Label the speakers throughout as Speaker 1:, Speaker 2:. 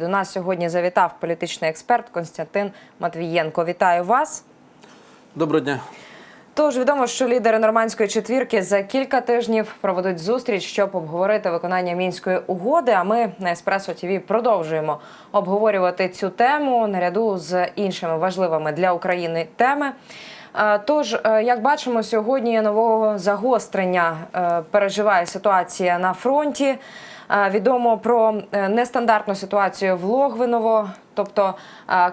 Speaker 1: До нас сьогодні завітав політичний експерт Константин Матвієнко. Вітаю вас.
Speaker 2: Доброго дня.
Speaker 1: Тож відомо, що лідери нормандської четвірки за кілька тижнів проведуть зустріч, щоб обговорити виконання мінської угоди. А ми на Еспресо ТВ продовжуємо обговорювати цю тему наряду з іншими важливими для України теми. Тож, е, як бачимо, сьогодні нового загострення е, переживає ситуація на фронті. Відомо про е, нестандартну ситуацію в Логвиново, тобто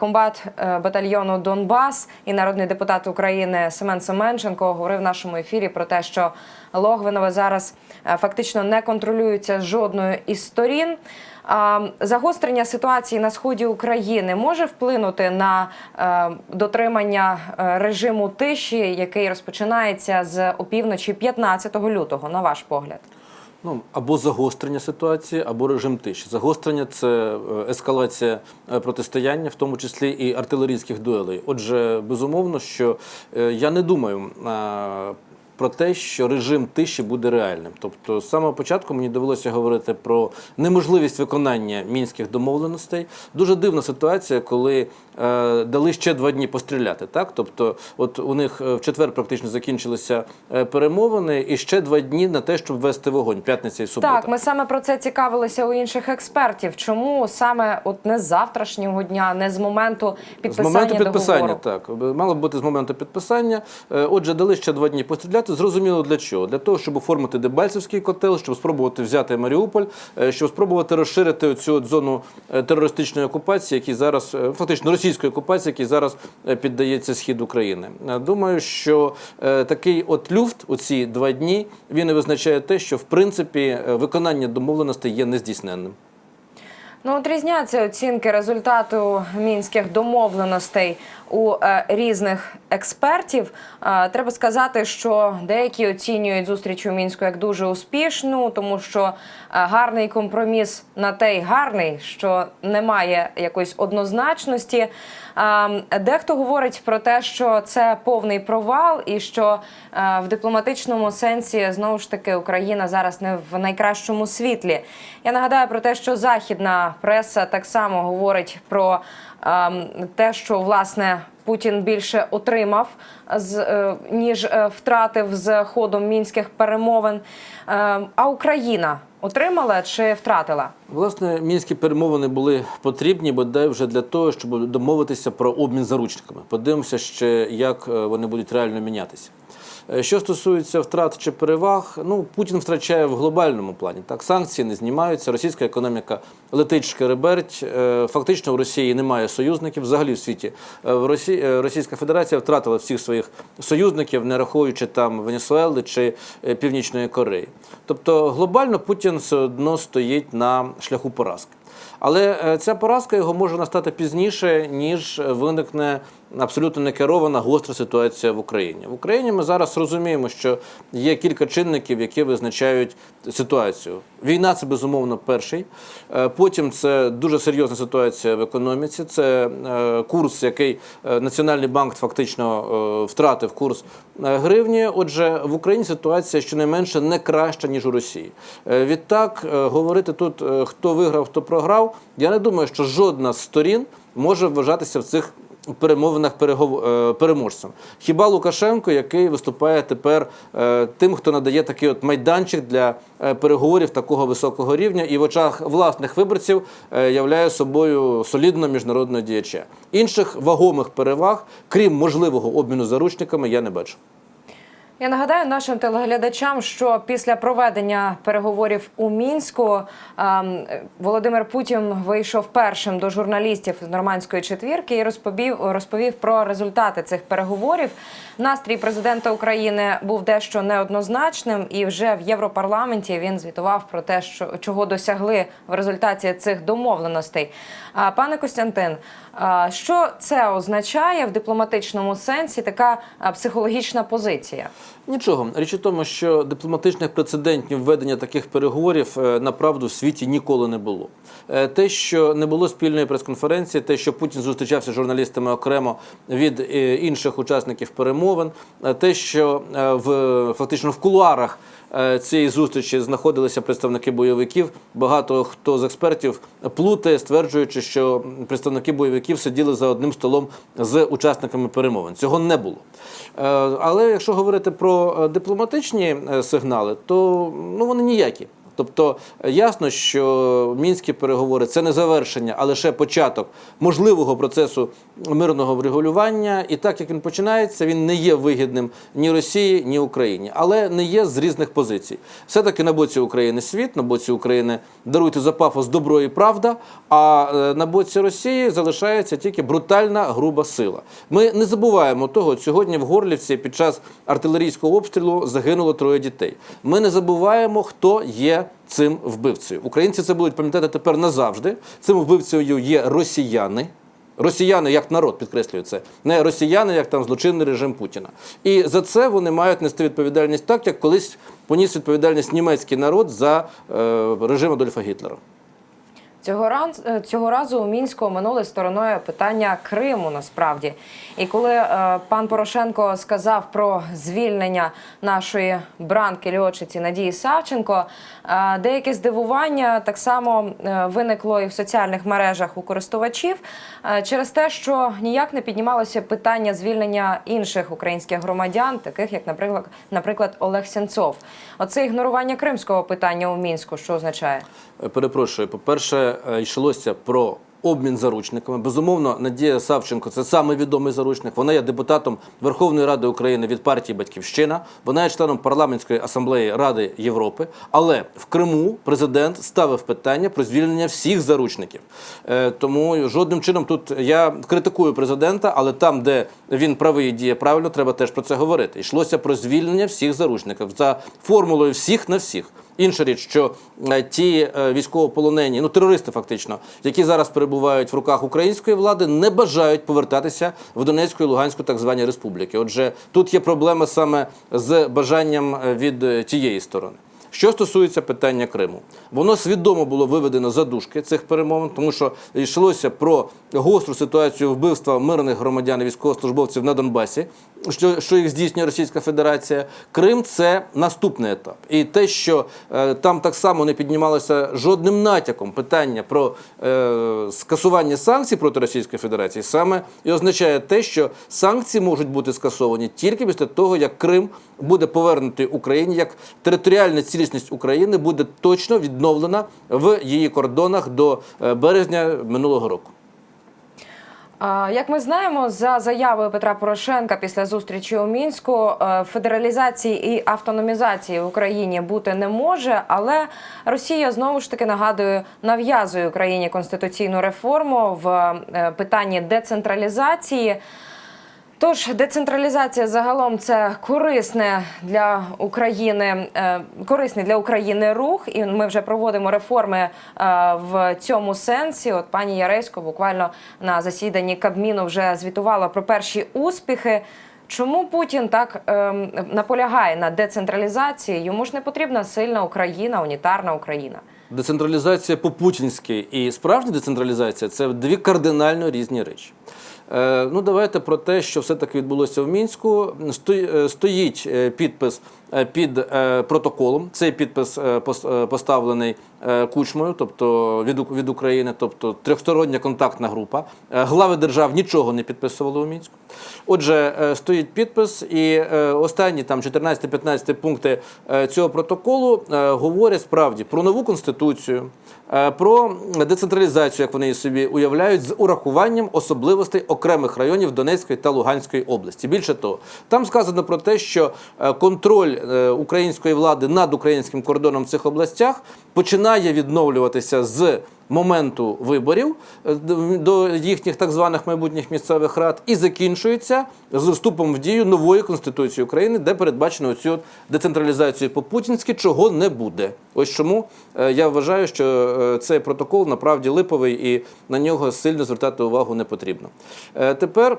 Speaker 1: комбат е, батальйону Донбас і народний депутат України Семен Семенченко говорив в нашому ефірі про те, що Логвинове зараз е, фактично не контролюється жодною із сторін. Загострення ситуації на сході України може вплинути на дотримання режиму тиші, який розпочинається з опівночі 15 лютого, на ваш погляд.
Speaker 2: Ну або загострення ситуації, або режим тиші. Загострення це е, ескалація е, протистояння, в тому числі і артилерійських дуелей. Отже, безумовно, що е, я не думаю. Про те, що режим тиші буде реальним, тобто з самого початку мені довелося говорити про неможливість виконання мінських домовленостей. Дуже дивна ситуація, коли е, дали ще два дні постріляти. Так, тобто, от у них е, в четвер практично закінчилися е, перемовини, і ще два дні на те, щоб ввести вогонь, п'ятниця і субота.
Speaker 1: Так, ми саме про це цікавилися у інших експертів. Чому саме от не з завтрашнього дня, не з моменту
Speaker 2: З
Speaker 1: підписання
Speaker 2: моменту підписання,
Speaker 1: договору?
Speaker 2: так мало б бути з моменту підписання. Е, Отже, дали ще два дні постріляти. Зрозуміло для чого? Для того, щоб оформити Дебальцевський котел, щоб спробувати взяти Маріуполь, е, щоб спробувати розширити цю зону е, терористичної окупації, який зараз е, фактично російської окупації, який зараз піддається схід України. Думаю, що такий от люфт, оці два дні, він і визначає те, що в принципі виконання домовленостей є нездійсненним.
Speaker 1: Ну, от різняться оцінки результату мінських домовленостей у е, різних експертів. Е, треба сказати, що деякі оцінюють зустріч у мінську як дуже успішну, тому що е, гарний компроміс на те гарний, що немає якоїсь однозначності. Дехто говорить про те, що це повний провал, і що в дипломатичному сенсі знову ж таки Україна зараз не в найкращому світлі. Я нагадаю про те, що західна преса так само говорить про те, що власне Путін більше отримав з е, ніж е, втратив з ходом мінських перемовин. Ем, а Україна отримала чи втратила?
Speaker 2: Власне, мінські перемовини були потрібні, бодай вже для того, щоб домовитися про обмін заручниками. Подивимося ще, як е, вони будуть реально мінятися. Е, Що стосується втрат чи переваг, ну Путін втрачає в глобальному плані. Так, санкції не знімаються, російська економіка летить шкереберть. Е, Фактично в Росії немає союзників. Взагалі в світі Е, в Росії Російська Федерація втратила всіх своїх союзників, не рахуючи там Венесуели чи Північної Кореї. Тобто глобально Путін все одно стоїть на шляху поразки. Але ця поразка його може настати пізніше, ніж виникне абсолютно некерована гостра ситуація в Україні. В Україні ми зараз розуміємо, що є кілька чинників, які визначають ситуацію. Війна це безумовно перший. Е, Потім це дуже серйозна ситуація в економіці. Це е, курс, який е, Національний банк фактично втратив курс гривні. Отже, в Україні ситуація щонайменше не краща ніж у Росії. Відтак говорити тут, хто виграв, хто програв. Я не думаю, що жодна з сторін може вважатися в цих перемовинах перегов... е, переможцем. Хіба Лукашенко, який виступає тепер е, тим, хто надає такий от майданчик для е, переговорів такого високого рівня, і в очах власних виборців являє собою солідного міжнародного діяча. Інших вагомих переваг, крім можливого обміну заручниками, я не бачу.
Speaker 1: Я нагадаю нашим телеглядачам, що після проведення переговорів у мінську ем, Володимир Путін вийшов першим до журналістів з нормандської четвірки і розповів, розповів про результати цих переговорів. Настрій президента України був дещо неоднозначним, і вже в Європарламенті він звітував про те, що чого досягли в результаті цих домовленостей. Пане Костянтин, що це означає в дипломатичному сенсі? Така психологічна позиція?
Speaker 2: Нічого. Річ у тому, що дипломатичних прецедентів ведення таких переговорів е, направду в світі ніколи не було. Е, Те, що не було спільної прес-конференції, те, що Путін зустрічався з журналістами окремо від е, інших учасників перемовин, те, що в фактично в кулуарах цієї зустрічі знаходилися представники бойовиків. Багато хто з експертів плутає, стверджуючи, що представники бойовиків сиділи за одним столом з учасниками перемовин. Цього не було. Е, Але якщо говорити про е, дипломатичні е, сигнали, то ну вони ніякі. Тобто е, ясно, що мінські переговори це не завершення, а лише початок можливого процесу мирного врегулювання. І так як він починається, він не є вигідним ні Росії, ні Україні, але не є з різних позицій. Все-таки на боці України світ, на боці України даруйте за пафос добро і правда. А е, на боці Росії залишається тільки брутальна груба сила. Ми не забуваємо того, сьогодні в Горлівці під час артилерійського обстрілу загинуло троє дітей. Ми не забуваємо, хто є цим вбивцею. Українці це будуть пам'ятати тепер назавжди. Цим вбивцею є росіяни. Росіяни як народ підкреслюю це, не росіяни, як там злочинний режим Путіна. І за це вони мають нести відповідальність так, як колись поніс відповідальність німецький народ за е, режим Адольфа Гітлера.
Speaker 1: Цього раз е, цього разу у мінську минули стороною питання Криму. Насправді, і коли е, пан Порошенко сказав про звільнення нашої бранки льотчиці Надії Савченко, е, деяке здивування так само е, виникло і в соціальних мережах у користувачів е, через те, що ніяк не піднімалося питання звільнення інших українських громадян, таких як, наприклад, наприклад, Олег Сенцов. Оце ігнорування кримського питання у мінську, що означає?
Speaker 2: Е, Перепрошую, по-перше, е, йшлося про обмін заручниками. Безумовно, Надія Савченко це самий відомий заручник. Вона є депутатом Верховної Ради України від партії Батьківщина. Вона є членом парламентської асамблеї Ради Європи. Але в Криму президент ставив питання про звільнення всіх заручників. Е, Тому жодним чином тут я критикую президента, але там, де він правий і діє правильно, треба теж про це говорити. Йшлося про звільнення всіх заручників за формулою всіх на всіх. Інша річ, що е, ті е, військовополонені, ну терористи фактично, які зараз перебувають в руках української влади, не бажають повертатися в Донецьку і Луганську так звані республіки. Отже, тут є проблема саме з бажанням е, від тієї сторони. Що стосується питання Криму, воно свідомо було виведено за дужки цих перемовин, тому що йшлося про гостру ситуацію вбивства мирних громадян і військовослужбовців на Донбасі, що, що їх здійснює Російська Федерація. Крим це наступний етап. І те, що е, там так само не піднімалося жодним натяком питання про е, скасування санкцій проти Російської Федерації, саме і означає те, що санкції можуть бути скасовані тільки після того, як Крим буде повернутий Україні, як територіальна цілісність України буде точно відновлена в її кордонах до е, березня минулого року.
Speaker 1: Як ми знаємо, за заявою Петра Порошенка після зустрічі у мінську е, федералізації і автономізації в Україні бути не може, але Росія знову ж таки нагадую нав'язує Україні конституційну реформу в е, питанні децентралізації. Тож децентралізація загалом це корисне для України, е, корисний для України рух, і ми вже проводимо реформи е, в цьому сенсі. От пані Яресько буквально на засіданні Кабміну вже звітувала про перші успіхи. Чому Путін так ем, наполягає на децентралізації? Йому ж не потрібна сильна Україна, унітарна Україна.
Speaker 2: Децентралізація по-путінськи і справжня децентралізація це дві кардинально різні речі. Е, ну, давайте про те, що все таки відбулося в мінську. Е, Стоїть е, підпис під е, протоколом. Цей підпис е, пос- е, поставлений е, кучмою, тобто від, України, тобто трьохстороння контактна група. Е, Глави держав нічого не підписували у мінську. Отже, е, стоїть підпис, і е, останні там 14-15 пункти е, цього протоколу е, говорять справді про нову конституцію, е, про децентралізацію, як вони собі уявляють, з урахуванням особливостей окремих районів Донецької та Луганської області. Більше того, там сказано про те, що е, контроль е, української влади над українським кордоном в цих областях починає відновлюватися з моменту виборів е, до- їхніх так званих майбутніх місцевих рад і закінчується з вступом в дію нової конституції України, де передбачено цю децентралізацію по-путінськи, чого не буде. Ось чому е, я вважаю, що е, цей протокол направді липовий і на нього сильно звертати увагу не потрібно. Е, Тепер.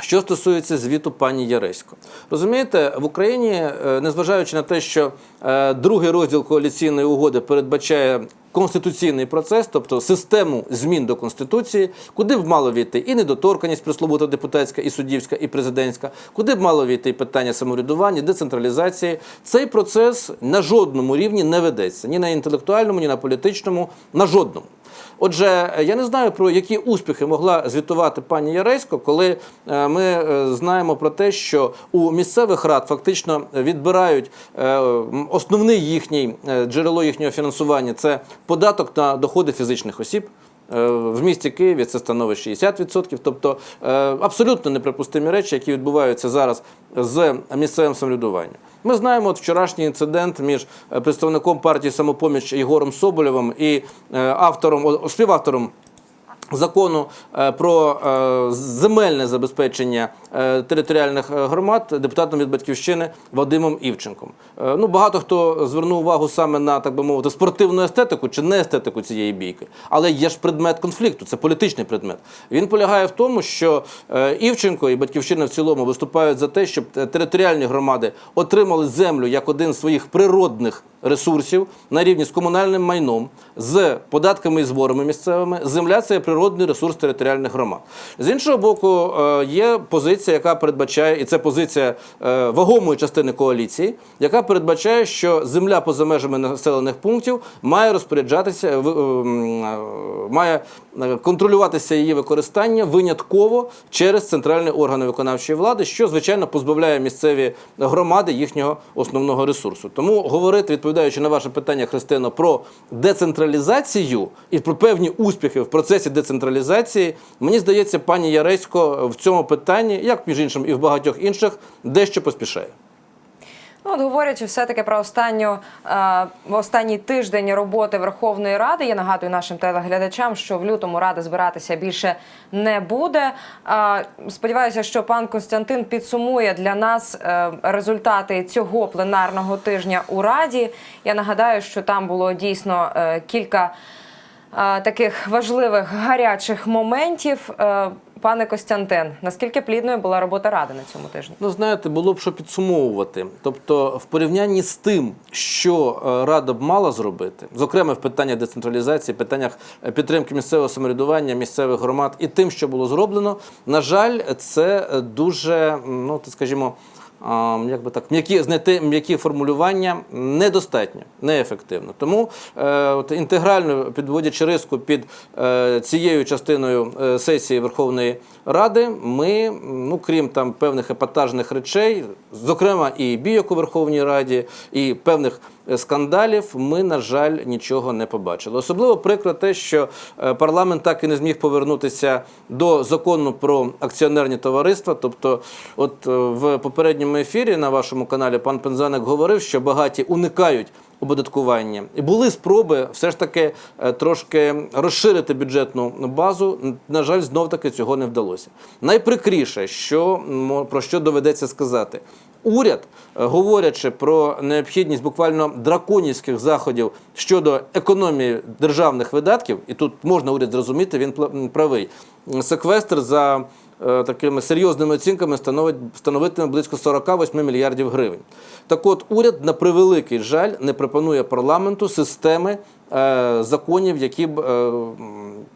Speaker 2: Що стосується звіту пані Яресько, розумієте, в Україні, е, незважаючи на те, що е, другий розділ коаліційної угоди передбачає конституційний процес, тобто систему змін до конституції, куди б мало війти і недоторканість присловута депутатська, і суддівська, і президентська, куди б мало війти і питання самоврядування, децентралізації. Цей процес на жодному рівні не ведеться ні на інтелектуальному, ні на політичному, на жодному. Отже, я не знаю про які успіхи могла звітувати пані Яресько, коли е, ми е, знаємо про те, що у місцевих рад фактично відбирають основний основне їхній е, джерело їхнього фінансування це податок на доходи фізичних осіб. Е, В місті Києві це становить 60%. Тобто е, абсолютно неприпустимі речі, які відбуваються зараз з місцевим самоврядуванням. Ми знаємо от вчорашній інцидент між е, представником партії самопоміч Єгором Соболєвим і автором, співавтором закону е, про е, земельне забезпечення е, територіальних громад депутатом від батьківщини Вадимом Івченком. Ну багато хто звернув увагу саме на так би мовити спортивну естетику чи не естетику цієї бійки, але є ж предмет конфлікту, це політичний предмет. Він полягає в тому, що Івченко і батьківщина в цілому виступають за те, щоб територіальні громади отримали землю як один з своїх природних ресурсів на рівні з комунальним майном, з податками і зборами місцевими. Земля це природний ресурс територіальних громад. З іншого боку, е, є позиція, яка передбачає, і це позиція е, вагомої частини коаліції, яка передбачає, що земля поза межами населених пунктів має розпоряджатися, е, має контролюватися її використання винятково через центральні органи виконавчої влади, що звичайно позбавляє місцеві громади їхнього основного ресурсу. Тому говорити, відповідаючи на ваше питання, Христино, про децентралізацію і про певні успіхи в процесі децентралізації, мені здається, пані Яресько в цьому питанні, як між іншим і в багатьох інших, дещо поспішає.
Speaker 1: Ну, от говорячи все-таки про останню е, останній тиждень роботи Верховної Ради, я нагадую нашим телеглядачам, що в лютому Рада збиратися більше не буде. Е, сподіваюся, що пан Константин підсумує для нас е, результати цього пленарного тижня у Раді. Я нагадаю, що там було дійсно е, кілька таких важливих гарячих моментів. Е, Пане Костянтин, наскільки плідною була робота ради на цьому тижні?
Speaker 2: Ну, знаєте, було б що підсумовувати. Тобто, в порівнянні з тим, що е, Рада б мала зробити, зокрема в питаннях децентралізації, питаннях е, підтримки місцевого самоврядування, місцевих громад, і тим, що було зроблено, на жаль, це дуже, ну, скажімо, як би так, м'які знайти м'які формулювання недостатньо, неефективно. Тому е, от, інтегрально підводячи риску під е, цією частиною е, сесії Верховної Ради, ми, ну крім там певних епатажних речей, зокрема і бійок у Верховній Раді, і певних скандалів, ми, на жаль, нічого не побачили. Особливо прикро те, що е, парламент так і не зміг повернутися до закону про акціонерні товариства. Тобто, от е, в попередньому ефірі на вашому каналі пан Пензаник говорив, що багаті уникають оподаткування. І були спроби все ж таки е, трошки розширити бюджетну базу. На жаль, знов таки цього не вдалося. Найприкріше, що про що доведеться сказати. Уряд, е, говорячи про необхідність буквально драконівських заходів щодо економії державних видатків, і тут можна уряд зрозуміти, він правий. Секвестр за е, такими серйозними оцінками становить становитиме близько 48 мільярдів гривень. Так от, уряд на превеликий жаль не пропонує парламенту системи е, законів, які б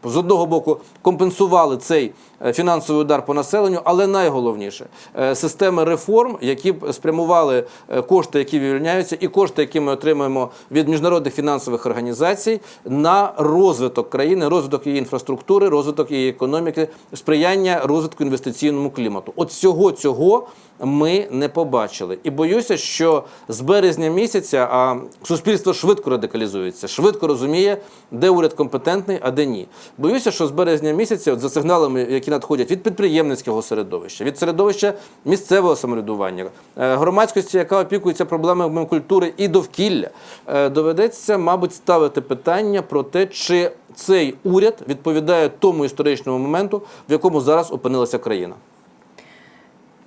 Speaker 2: з одного боку компенсували цей фінансовий удар по населенню, але найголовніше е, системи реформ, які б спрямували е, кошти, які вивільняються, і кошти, які ми отримуємо від міжнародних фінансових організацій, на розвиток країни, розвиток її інфраструктури, розвиток її економіки, сприяння розвитку інвестиційному клімату. От всього цього ми не побачили. І боюся, що з березня місяця а суспільство швидко радикалізується, швидко розуміє, де уряд компетентний, а де ні. Боюся, що з березня місяця, от за сигналами, які надходять від підприємницького середовища, від середовища місцевого самоврядування, е, громадськості, яка опікується проблемами культури і довкілля, е, доведеться, мабуть, ставити питання про те, чи цей уряд відповідає тому історичному моменту, в якому зараз опинилася країна.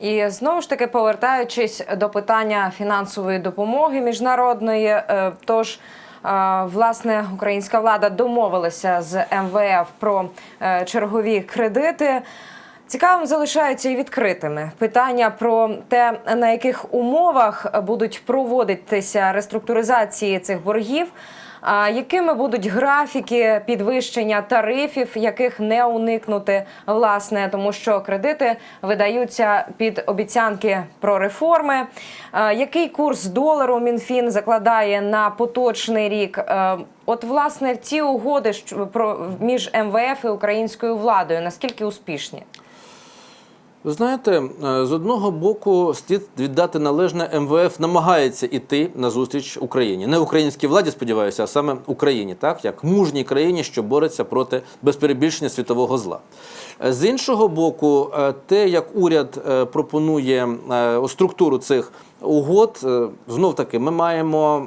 Speaker 1: І знову ж таки повертаючись до питання фінансової допомоги міжнародної, е, тож. Власне, українська влада домовилася з МВФ про е, чергові кредити. Цікавим залишаються і відкритими питання про те, на яких умовах будуть проводитися реструктуризації цих боргів. А якими будуть графіки підвищення тарифів, яких не уникнути, власне, тому що кредити видаються під обіцянки про реформи. Який курс долару Мінфін закладає на поточний рік? Е, От, власне, ці угоди між МВФ і українською владою наскільки успішні?
Speaker 2: Ви знаєте, е, з одного боку, слід віддати належне МВФ намагається іти на зустріч Україні, не українській владі, сподіваюся, а саме Україні, так як мужній країні, що бореться проти безперебільшення світового зла. Е, З іншого боку, е, те, як уряд пропонує структуру цих угод, е, знов таки, ми маємо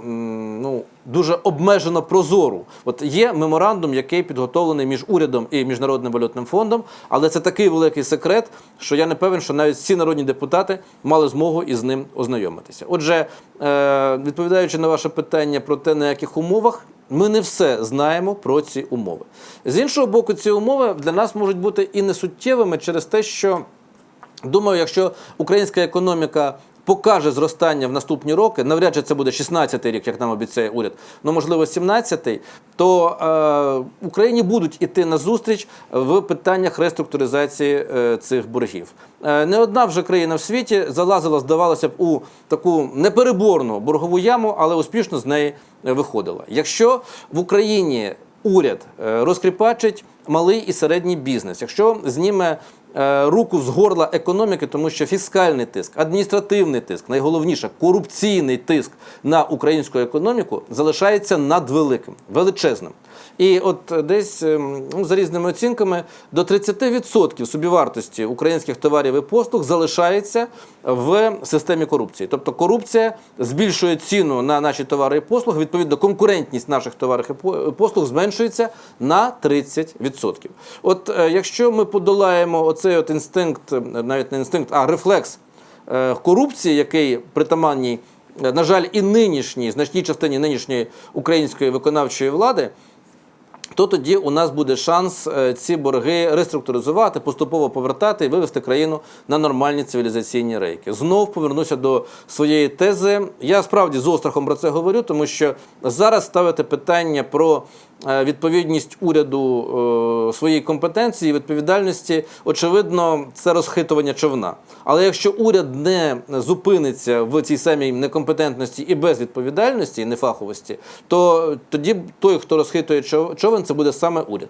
Speaker 2: ну. Дуже обмежено прозору. От є меморандум, який підготовлений між урядом і міжнародним валютним фондом, але це такий великий секрет, що я не певен, що навіть всі народні депутати мали змогу із ним ознайомитися. Отже, е, відповідаючи на ваше питання про те, на яких умовах, ми не все знаємо про ці умови. З іншого боку, ці умови для нас можуть бути і несуттєвими через те, що Думаю, якщо українська економіка покаже зростання в наступні роки, навряд чи це буде 16-й рік, як нам обіцяє уряд, ну можливо 17-й, то е, Україні будуть іти на зустріч в питаннях реструктуризації е, цих боргів. Е, не одна вже країна в світі залазила, здавалося б, у таку непереборну боргову яму, але успішно з неї виходила. Якщо в Україні уряд е, розкріпачить малий і середній бізнес, якщо зніме руку з горла економіки, тому що фіскальний тиск, адміністративний тиск, найголовніше корупційний тиск на українську економіку залишається надвеликим, величезним. І от десь ем, ну, за різними оцінками до 30% собівартості українських товарів і послуг залишається в системі корупції. Тобто корупція збільшує ціну на наші товари і послуги. Відповідно, конкурентність наших товарів і послуг зменшується на 30%. От е, якщо ми подолаємо оцей от інстинкт, е, навіть не інстинкт, а рефлекс е, корупції, який притаманній, е, на жаль, і нинішній, значній частині нинішньої української виконавчої влади, то тоді у нас буде шанс е, ці борги реструктуризувати, поступово повертати і вивести країну на нормальні цивілізаційні рейки. Знов повернуся до своєї тези. Я справді з острахом про це говорю, тому що зараз ставити питання про е, відповідність уряду е, своїй компетенції відповідальності, очевидно, це розхитування човна. Але якщо уряд не зупиниться в цій самій некомпетентності і безвідповідальності, і нефаховості, то тоді той, хто розхитує чов- човен, це буде саме уряд.